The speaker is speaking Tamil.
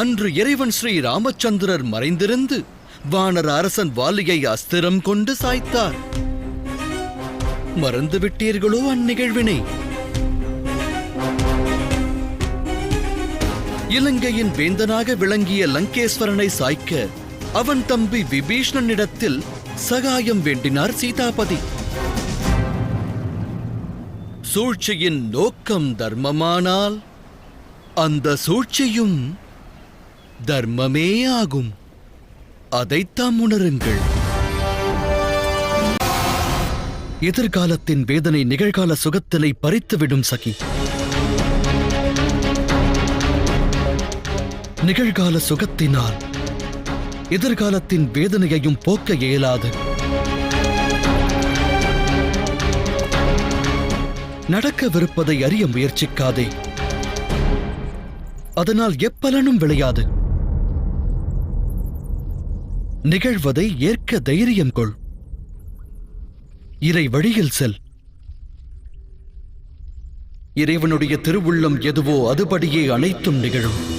அன்று இறைவன் ஸ்ரீ ராமச்சந்திரர் மறைந்திருந்து வானர அரசன் வாலியை அஸ்திரம் கொண்டு சாய்த்தார். மறந்து விட்டீர்களோ அந்நிகழ்வினை? இலங்கையின் வேந்தனாக விளங்கிய லங்கேஸ்வரனை சாய்க்க அவன் தம்பி விபீஷ்ணனிடத்தில் சகாயம் வேண்டினார் சீதாபதி. சூழ்ச்சியின் நோக்கம் தர்மமானால் அந்த சூழ்ச்சியும் தர்மமே ஆகும். அதைத்தாம் உணருங்கள். எதிர்காலத்தின் வேதனை நிகழ்கால சுகத்தினை பறித்துவிடும் சகி. நிகழ்கால சுகத்தினால் எதிர்காலத்தின் வேதனையையும் போக்க இயலாது. நடக்கவிருப்பதை அறிய முயற்சிக்காதே. அதனால் எப்பலனும் விளையாது. நிகழ்வதை ஏற்க தைரியம் கொள். இறை வழியில் செல். இறைவனுடைய திருவுள்ளம் எதுவோ அதுபடியே அனைத்தும் நிகழும்.